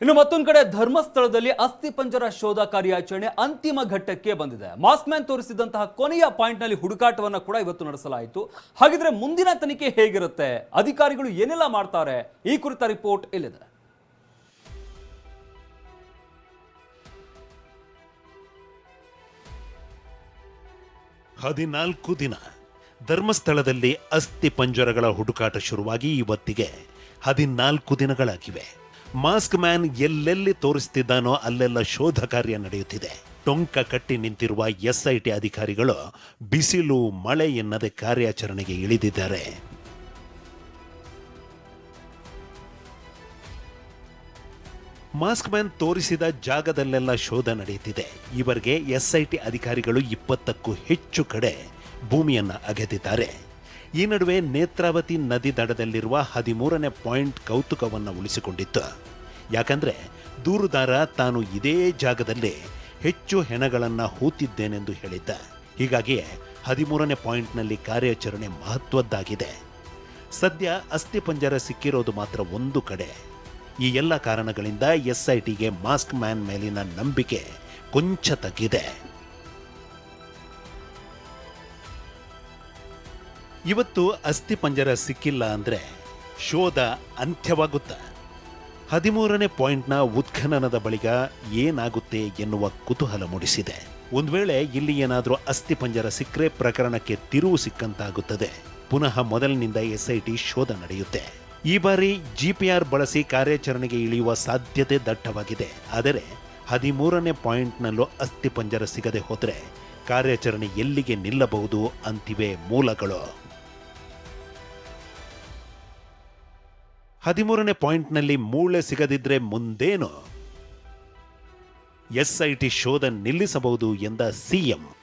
ಇನ್ನು ಮತ್ತೊಂದು ಕಡೆ ಧರ್ಮಸ್ಥಳದಲ್ಲಿ ಅಸ್ಥಿಪಂಜರ ಶೋಧ ಕಾರ್ಯಾಚರಣೆ ಅಂತಿಮ ಘಟ್ಟಕ್ಕೆ ಬಂದಿದೆ. ಮಾಸ್ಕ್ ಮ್ಯಾನ್ ತೋರಿಸಿದಂತಹ ಕೊನೆಯ ಪಾಯಿಂಟ್ನಲ್ಲಿ ಹುಡುಕಾಟವನ್ನ ಕೂಡ ಇವತ್ತು ನಡೆಸಲಾಯಿತು. ಹಾಗಿದ್ರೆ ಮುಂದಿನ ತನಿಖೆ ಹೇಗಿರುತ್ತೆ? ಅಧಿಕಾರಿಗಳು ಏನೆಲ್ಲ ಮಾಡ್ತಾರೆ? ಈ ಕುರಿತ ರಿಪೋರ್ಟ್ ಇಲ್ಲಿದೆ ಹದಿನಾಲ್ಕು ದಿನ ಧರ್ಮಸ್ಥಳದಲ್ಲಿ ಅಸ್ಥಿ ಪಂಜರಗಳ ಹುಡುಕಾಟ ಶುರುವಾಗಿ ಇವತ್ತಿಗೆ ಹದಿನಾಲ್ಕು ದಿನಗಳಾಗಿವೆ. ಮಾಸ್ಕ್ ಮ್ಯಾನ್ ಎಲ್ಲೆಲ್ಲಿ ತೋರಿಸ್ತಿದ್ದಾನೋ ಅಲ್ಲೆಲ್ಲ ಶೋಧ ಕಾರ್ಯ ನಡೆಯುತ್ತಿದೆ. ಟೊಂಕ ಕಟ್ಟಿ ನಿಂತಿರುವ ಎಸ್ಐಟಿ ಅಧಿಕಾರಿಗಳು ಬಿಸಿಲು, ಮಳೆ ಎನ್ನದೆ ಕಾರ್ಯಾಚರಣೆಗೆ ಇಳಿದಿದ್ದಾರೆ. ಮಾಸ್ಕ್ ಮ್ಯಾನ್ ತೋರಿಸಿದ ಜಾಗದಲ್ಲೆಲ್ಲ ಶೋಧ ನಡೆಯುತ್ತಿದೆ. ಇವರಿಗೆ ಎಸ್ಐಟಿ ಅಧಿಕಾರಿಗಳು ಇಪ್ಪತ್ತಕ್ಕೂ ಹೆಚ್ಚು ಕಡೆ ಭೂಮಿಯನ್ನು ಅಗೆದಿದ್ದಾರೆ. ಈ ನಡುವೆ ನೇತ್ರಾವತಿ ನದಿ ದಡದಲ್ಲಿರುವ ಹದಿಮೂರನೇ ಪಾಯಿಂಟ್ ಕೌತುಕವನ್ನು ಉಳಿಸಿಕೊಂಡಿತ್ತು. ಯಾಕಂದರೆ ದೂರುದಾರ ತಾನು ಇದೇ ಜಾಗದಲ್ಲಿ ಹೆಚ್ಚು ಹೆಣಗಳನ್ನು ಹೂತಿದ್ದೇನೆಂದು ಹೇಳಿದ್ದ. ಹೀಗಾಗಿಯೇ ಹದಿಮೂರನೇ ಪಾಯಿಂಟ್ನಲ್ಲಿ ಕಾರ್ಯಾಚರಣೆ ಮಹತ್ವದ್ದಾಗಿದೆ. ಸದ್ಯ ಅಸ್ಥಿಪಂಜರ ಸಿಕ್ಕಿರೋದು ಮಾತ್ರ ಒಂದು ಕಡೆ. ಈ ಎಲ್ಲ ಕಾರಣಗಳಿಂದ ಎಸ್ಐಟಿಗೆ ಮಾಸ್ಕ್ ಮ್ಯಾನ್ ಮೇಲಿನ ನಂಬಿಕೆ ಕೊಂಚ ತಗ್ಗಿದೆ. ಇವತ್ತು ಅಸ್ಥಿಪಂಜರ ಸಿಕ್ಕಿಲ್ಲ ಅಂದ್ರೆ ಶೋಧ ಅಂತ್ಯವಾಗುತ್ತ. ಹದಿಮೂರನೇ ಪಾಯಿಂಟ್ನ ಉತ್ಖನನದ ಬಳಿಕ ಏನಾಗುತ್ತೆ ಎನ್ನುವ ಕುತೂಹಲ ಮೂಡಿಸಿದೆ. ಒಂದು ವೇಳೆ ಇಲ್ಲಿ ಏನಾದರೂ ಅಸ್ಥಿಪಂಜರ ಸಿಕ್ಕರೆ ಪ್ರಕರಣಕ್ಕೆ ತಿರುವು ಸಿಕ್ಕಂತಾಗುತ್ತದೆ. ಪುನಃ ಮೊದಲಿನಿಂದ ಎಸ್ಐಟಿ ಶೋಧ ನಡೆಯುತ್ತೆ. ಈ ಬಾರಿ ಜಿಪಿಆರ್ ಬಳಸಿ ಕಾರ್ಯಾಚರಣೆಗೆ ಇಳಿಯುವ ಸಾಧ್ಯತೆ ದಟ್ಟವಾಗಿದೆ. ಆದರೆ ಹದಿಮೂರನೇ ಪಾಯಿಂಟ್ನಲ್ಲೂ ಅಸ್ಥಿಪಂಜರ ಸಿಗದೆ ಹೋದರೆ ಕಾರ್ಯಾಚರಣೆ ಎಲ್ಲಿಗೆ ನಿಲ್ಲಬಹುದು ಅಂತಿವೆ ಮೂಲಗಳು. ಹದಿಮೂರನೇ ಪಾಯಿಂಟ್ನಲ್ಲಿ ಮೂಳೆ ಸಿಗದಿದ್ರೆ ಮುಂದೇನು? ಎಸ್ಐಟಿ ಶೋಧ ನಿಲ್ಲಿಸಬಹುದು ಎಂದ ಸಿಎಂ.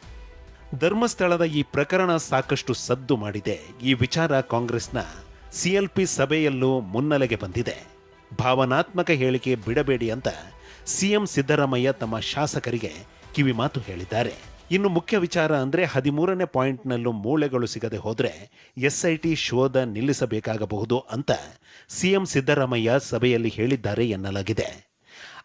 ಧರ್ಮಸ್ಥಳದ ಈ ಪ್ರಕರಣ ಸಾಕಷ್ಟು ಸದ್ದು ಮಾಡಿದೆ. ಈ ವಿಚಾರ ಕಾಂಗ್ರೆಸ್ನ ಸಿಎಲ್ಪಿ ಸಭೆಯಲ್ಲೂ ಮುನ್ನೆಲೆಗೆ ಬಂದಿದೆ. ಭಾವನಾತ್ಮಕ ಹೇಳಿಕೆ ಬಿಡಬೇಡಿ ಅಂತ ಸಿಎಂ ಸಿದ್ದರಾಮಯ್ಯ ತಮ್ಮ ಶಾಸಕರಿಗೆ ಕಿವಿಮಾತು ಹೇಳಿದ್ದಾರೆ. ಇನ್ನು ಮುಖ್ಯ ವಿಚಾರ ಅಂದ್ರೆ ಹದಿಮೂರನೇ ಪಾಯಿಂಟ್ನಲ್ಲೂ ಮೂಳೆಗಳು ಸಿಗದೆ ಹೋದ್ರೆ ಟಿ ಶೋಧ ನಿಲ್ಲಿಸಬೇಕಾಗಬಹುದು ಅಂತ ಸಿಎಂ ಸಿದ್ದರಾಮಯ್ಯ ಸಭೆಯಲ್ಲಿ ಹೇಳಿದ್ದಾರೆ ಎನ್ನಲಾಗಿದೆ.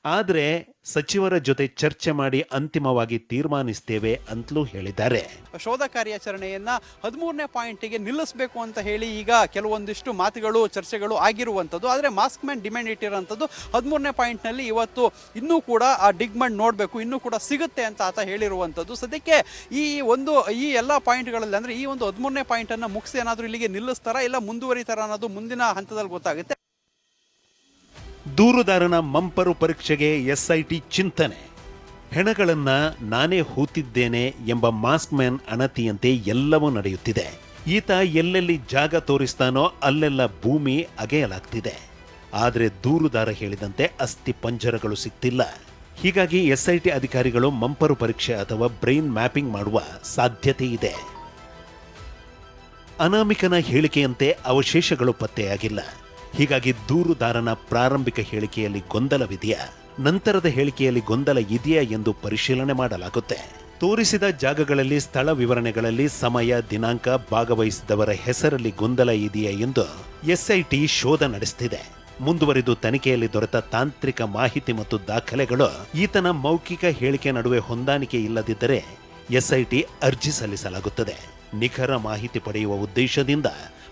ಆದರೆ ಸಚಿವರ ಜೊತೆ ಚರ್ಚೆ ಮಾಡಿ ಅಂತಿಮವಾಗಿ ತೀರ್ಮಾನಿಸ್ತೇವೆ ಅಂತಲೂ ಹೇಳಿದ್ದಾರೆ. ಶೋಧ ಕಾರ್ಯಾಚರಣೆಯನ್ನ ಹದಿಮೂರನೇ ಪಾಯಿಂಟಿಗೆ ನಿಲ್ಲಿಸಬೇಕು ಅಂತ ಹೇಳಿ ಈಗ ಕೆಲವೊಂದಿಷ್ಟು ಮಾತುಗಳು, ಚರ್ಚೆಗಳು ಆಗಿರುವಂಥದ್ದು. ಆದರೆ ಮಾಸ್ಕ್ ಮ್ಯಾನ್ ಡಿಮ್ಯಾಂಡ್ ಇಟ್ಟಿರುವಂಥದ್ದು ಹದಿಮೂರನೇ ಪಾಯಿಂಟ್ನಲ್ಲಿ ಇವತ್ತು ಇನ್ನೂ ಕೂಡ ಆ ಡಿಗ್ಮಂಡ್ ಮಾಡಿ ನೋಡಬೇಕು, ಇನ್ನೂ ಕೂಡ ಸಿಗುತ್ತೆ ಅಂತ ಆತ ಹೇಳಿರುವಂಥದ್ದು. ಸದ್ಯಕ್ಕೆ ಈ ಒಂದು, ಈ ಎಲ್ಲ ಪಾಯಿಂಟ್ಗಳಲ್ಲಿ ಅಂದರೆ ಈ ಒಂದು ಹದಿಮೂರನೇ ಪಾಯಿಂಟನ್ನು ಮುಗಿಸಿ ಏನಾದರೂ ಇಲ್ಲಿಗೆ ನಿಲ್ಲಿಸ್ತಾರಾ ಇಲ್ಲ ಮುಂದುವರಿತಾರ ಅನ್ನೋದು ಮುಂದಿನ ಹಂತದಲ್ಲಿ ಗೊತ್ತಾಗುತ್ತೆ. ದೂರುದಾರನ ಮಂಪರು ಪರೀಕ್ಷೆಗೆ ಎಸ್ಐಟಿ ಚಿಂತನೆ. ಹೆಣಗಳನ್ನ ನಾನೇ ಹೂತಿದ್ದೇನೆ ಎಂಬ ಮಾಸ್ಕ್ ಮ್ಯಾನ್ ಅಣತಿಯಂತೆ ಎಲ್ಲವೂ ನಡೆಯುತ್ತಿದೆ. ಈತ ಎಲ್ಲೆಲ್ಲಿ ಜಾಗ ತೋರಿಸ್ತಾನೋ ಅಲ್ಲೆಲ್ಲ ಭೂಮಿ ಅಗೆಯಲಾಗ್ತಿದೆ. ಆದರೆ ದೂರುದಾರ ಹೇಳಿದಂತೆ ಅಸ್ಥಿ ಪಂಜರಗಳು ಸಿಗ್ತಿಲ್ಲ ಹೀಗಾಗಿ ಎಸ್ಐಟಿ ಅಧಿಕಾರಿಗಳು ಮಂಪರು ಪರೀಕ್ಷೆ ಅಥವಾ ಬ್ರೈನ್ ಮ್ಯಾಪಿಂಗ್ ಮಾಡುವ ಸಾಧ್ಯತೆ ಇದೆ. ಅನಾಮಿಕನ ಹೇಳಿಕೆಯಂತೆ ಅವಶೇಷಗಳು ಪತ್ತೆಯಾಗಿಲ್ಲ. ಹೀಗಾಗಿ ದೂರುದಾರನ ಪ್ರಾರಂಭಿಕ ಹೇಳಿಕೆಯಲ್ಲಿ ಗೊಂದಲವಿದೆಯಾ? ನಂತರದ ಹೇಳಿಕೆಯಲ್ಲಿ ಗೊಂದಲ ಇದೆಯಾ ಎಂದು ಪರಿಶೀಲನೆ ಮಾಡಲಾಗುತ್ತೆ. ತೋರಿಸಿದ ಜಾಗಗಳಲ್ಲಿ ಸ್ಥಳ ವಿವರಣೆಗಳಲ್ಲಿ ಸಮಯ, ದಿನಾಂಕ ಭಾಗವಹಿಸಿದವರ ಹೆಸರಲ್ಲಿ ಗೊಂದಲ ಇದೆಯಾ ಎಂದು ಎಸ್ಐಟಿ ಶೋಧ ನಡೆಸುತ್ತಿದೆ ಮುಂದುವರಿದು ತನಿಖೆಯಲ್ಲಿ ದೊರೆತ ತಾಂತ್ರಿಕ ಮಾಹಿತಿ ಮತ್ತು ದಾಖಲೆಗಳು ಈತನ ಮೌಖಿಕ ಹೇಳಿಕೆ ನಡುವೆ ಹೊಂದಾಣಿಕೆ ಇಲ್ಲದಿದ್ದರೆ ಎಸ್ಐಟಿ ಅರ್ಜಿ ಸಲ್ಲಿಸಲಾಗುತ್ತದೆ. ನಿಖರ ಮಾಹಿತಿ ಪಡೆಯುವ ಉದ್ದೇಶದಿಂದ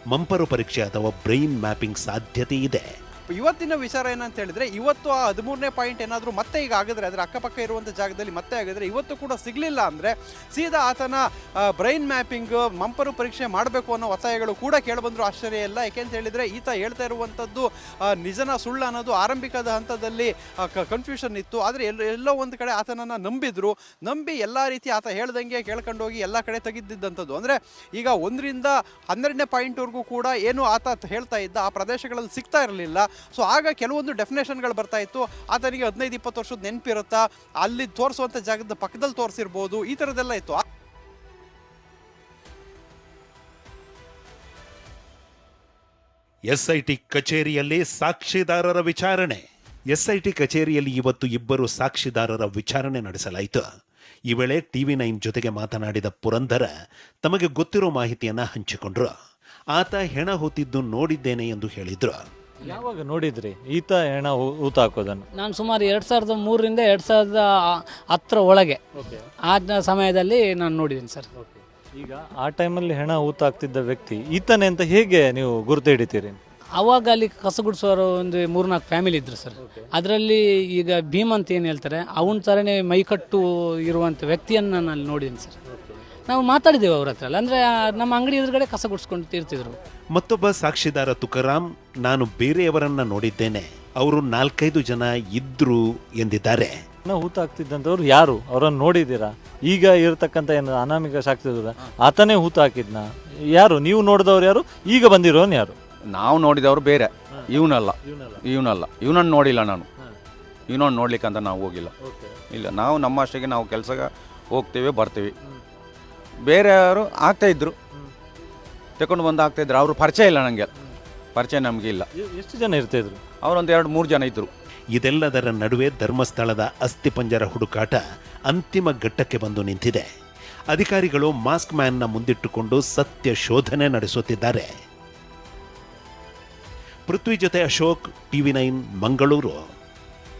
ಮಂಪರು ಪರೀಕ್ಷೆ ಅಥವಾ ಬ್ರೈನ್ ಮ್ಯಾಪಿಂಗ್ ಸಾಧ್ಯತೆ ಇದೆ ಇವತ್ತಿನ ವಿಚಾರ ಏನಂತ ಹೇಳಿದ್ರೆ, ಇವತ್ತು ಆ ಹದಿಮೂರನೇ ಪಾಯಿಂಟ್ ಏನಾದರೂ ಮತ್ತೆ ಈಗ ಆಗಿದ್ರೆ, ಅದರ ಅಕ್ಕಪಕ್ಕ ಇರುವಂಥ ಜಾಗದಲ್ಲಿ ಮತ್ತೆ ಆಗಿದ್ರೆ, ಇವತ್ತು ಕೂಡ ಸಿಗಲಿಲ್ಲ ಅಂದರೆ ಸೀದಾ ಆತನ ಬ್ರೈನ್ ಮ್ಯಾಪಿಂಗ್ ಮಂಪರು ಪರೀಕ್ಷೆ ಮಾಡಬೇಕು ಅನ್ನೋ ಒತ್ತಾಯಗಳು ಕೂಡ ಕೇಳಿಬಂದರೂ ಆಶ್ಚರ್ಯ ಇಲ್ಲ. ಏಕೆಂತ ಹೇಳಿದರೆ, ಈತ ಹೇಳ್ತಾ ಇರುವಂಥದ್ದು ನಿಜನ ಸುಳ್ಳು ಅನ್ನೋದು ಆರಂಭಿಕದ ಹಂತದಲ್ಲಿ ಕನ್ಫ್ಯೂಷನ್ ಇತ್ತು. ಆದರೆ ಎಲ್ಲ, ಎಲ್ಲೋ ಒಂದು ಕಡೆ ಆತನನ್ನು ನಂಬಿದ್ರು. ನಂಬಿ ಎಲ್ಲ ರೀತಿ ಆತ ಹೇಳ್ದಂಗೆ ಕೇಳ್ಕೊಂಡೋಗಿ ಎಲ್ಲ ಕಡೆ ತೆಗೆದಿದ್ದಂಥದ್ದು ಅಂದರೆ ಈಗ ಒಂದರಿಂದ ಹನ್ನೆರಡನೇ ಪಾಯಿಂಟ್ವರೆಗೂ ಕೂಡ ಏನು ಆತ ಹೇಳ್ತಾ ಇದ್ದ, ಆ ಪ್ರದೇಶಗಳಲ್ಲಿ ಸಿಗ್ತಾ ಇರಲಿಲ್ಲ. ಸೊ ಆಗ ಕೆಲವೊಂದು ಡೆಫಿನೇಷನ್ಗಳು ಬರ್ತಾ ಇತ್ತು. ಆತನಿಗೆ ಹದಿನೈದು, ಇಪ್ಪತ್ತು ವರ್ಷದ ನೆನಪಿರುತ್ತಾ? ಅಲ್ಲಿ ತೋರಿಸುವಂಥ ಜಾಗದ ಪಕ್ಕದಲ್ಲಿ ತೋರಿಸಿರ್ಬೋದು. ಈ ಥರದ್ದೆಲ್ಲ ಇತ್ತು. ಎಸ್ಐಟಿ ಕಚೇರಿಯಲ್ಲಿ ಸಾಕ್ಷಿದಾರರ ವಿಚಾರಣೆ. ಎಸ್ಐಟಿ ಕಚೇರಿಯಲ್ಲಿ ಇವತ್ತು ಇಬ್ಬರು ಸಾಕ್ಷಿದಾರರ ವಿಚಾರಣೆ ನಡೆಸಲಾಯಿತು. ಈ ವೇಳೆ ಟಿವಿ ನೈನ್ ಜೊತೆಗೆ ಮಾತನಾಡಿದ ಪುರಂದರ ತಮಗೆ ಗೊತ್ತಿರೋ ಮಾಹಿತಿಯನ್ನ ಹಂಚಿಕೊಂಡ್ರು. ಆತ ಹೆಣ ಹೊತ್ತಿದ್ದು ನೋಡಿದ್ದೇನೆ ಎಂದು ಹೇಳಿದ್ರು. ಯಾವಾಗ ನೋಡಿದ್ರಿ ಈತ ಹೆಣ ಊತ ಹಾಕೋದನ್ನು? ನಾನು ಸುಮಾರು ಎರಡು ಸಾವಿರದ ಮೂರರಿಂದ ಎರಡು ಸಾವಿರದ ಹತ್ತರ ಒಳಗೆ. ಆ ಸಮಯದಲ್ಲಿ ನಾನು ನೋಡಿದ್ದೀನಿ ಸರ್. ಈಗ ಆ ಟೈಮಲ್ಲಿ ಹೆಣ ಊತ ಹಾಕ್ತಿದ್ದ ವ್ಯಕ್ತಿ ಈತನೇ ಅಂತ ಹೇಗೆ ನೀವು ಗುರುತು ಹಿಡಿತೀರಿ? ಅವಾಗ ಅಲ್ಲಿ ಕಸಗುಡಿಸೋರು ಒಂದು ಮೂರ್ನಾಲ್ಕು ಫ್ಯಾಮಿಲಿ ಇದ್ರು ಸರ್. ಅದರಲ್ಲಿ ಈಗ ಭೀಮ್ ಅಂತ ಏನು ಹೇಳ್ತಾರೆ ಅವನ ಥರನೇ ಮೈಕಟ್ಟು ಇರುವಂಥ ವ್ಯಕ್ತಿಯನ್ನು ನಾನು ಅಲ್ಲಿ ನೋಡಿದ್ದೀನಿ ಸರ್. ನಾವು ಮಾತಾಡಿದ್ದೇವೆ ಅವ್ರ ಹತ್ರ ಅಂದರೆ ನಮ್ಮ ಅಂಗಡಿ ಎದುರುಗಡೆ ಕಸ ಗುಡಿಸ್ಕೊಂಡು ತೀರ್ತಿದ್ರು. ಮತ್ತೊಬ್ಬ ಸಾಕ್ಷಿದಾರ ತುಕಾರಾಮ್ ನಾನು ಬೇರೆಯವರನ್ನ ನೋಡಿದ್ದೇನೆ. ಅವರು ನಾಲ್ಕೈದು ಜನ ಇದ್ರು ಎಂದಿದ್ದಾರೆ. ಹೆಣ ಊತ ಹಾಕ್ತಿದ್ದಂಥವ್ರು ಯಾರು? ಅವರನ್ನು ನೋಡಿದ್ದೀರಾ? ಈಗ ಇರತಕ್ಕಂಥ ಏನು ಅನಾಮಿಕ ಸಾಕ್ತಿದ್ರ ಆತನೇ ಊತ ಹಾಕಿದ್ನ? ಯಾರು? ನೀವು ನೋಡಿದವ್ರು ಯಾರು? ಈಗ ಬಂದಿರೋನು ಯಾರು? ನಾವು ನೋಡಿದವರು ಬೇರೆ. ಇವನಲ್ಲ. ಇವನಲ್ಲ. ಇವನನ್ನು ನೋಡಿಲ್ಲ ನಾನು. ಇವನನ್ನು ನೋಡ್ಲಿಕ್ಕಂತ ಅಂತ ನಾವು ಹೋಗಿಲ್ಲ. ಇಲ್ಲ ನಾವು ನಮ್ಮ ಅಷ್ಟಿಗೆ ನಾವು ಕೆಲಸಕ್ಕೆ ಹೋಗ್ತೀವಿ ಬರ್ತೀವಿ. ಬೇರೆಯವರು ಆಗ್ತಾಯಿದ್ರು ತಗೊಂಡು ಬಂದು ಆಗ್ತಾಯಿದ್ರು ಅವರು ಪರಿಚಯ ಇಲ್ಲ ನನಗೆ ಪರಿಚಯ ನಮಗೆ ಇಲ್ಲ ಎಷ್ಟು ಜನ ಇರ್ತಿದ್ರು ಅವರೊಂದು ಎರಡು ಮೂರು ಜನ ಇದ್ದರು ಇದೆಲ್ಲದರ ನಡುವೆ ಧರ್ಮಸ್ಥಳದ ಅಸ್ಥಿಪಂಜರ ಹುಡುಕಾಟ ಅಂತಿಮ ಘಟ್ಟಕ್ಕೆ ಬಂದು ನಿಂತಿದೆ. ಅಧಿಕಾರಿಗಳು ಮಾಸ್ಕ್ ಮ್ಯಾನ್ನ ಮುಂದಿಟ್ಟುಕೊಂಡು ಸತ್ಯ ಶೋಧನೆ ನಡೆಸುತ್ತಿದ್ದಾರೆ. ಪೃಥ್ವಿ ಜೊತೆ ಅಶೋಕ್ ಟಿವಿ ನೈನ್ ಮಂಗಳೂರು.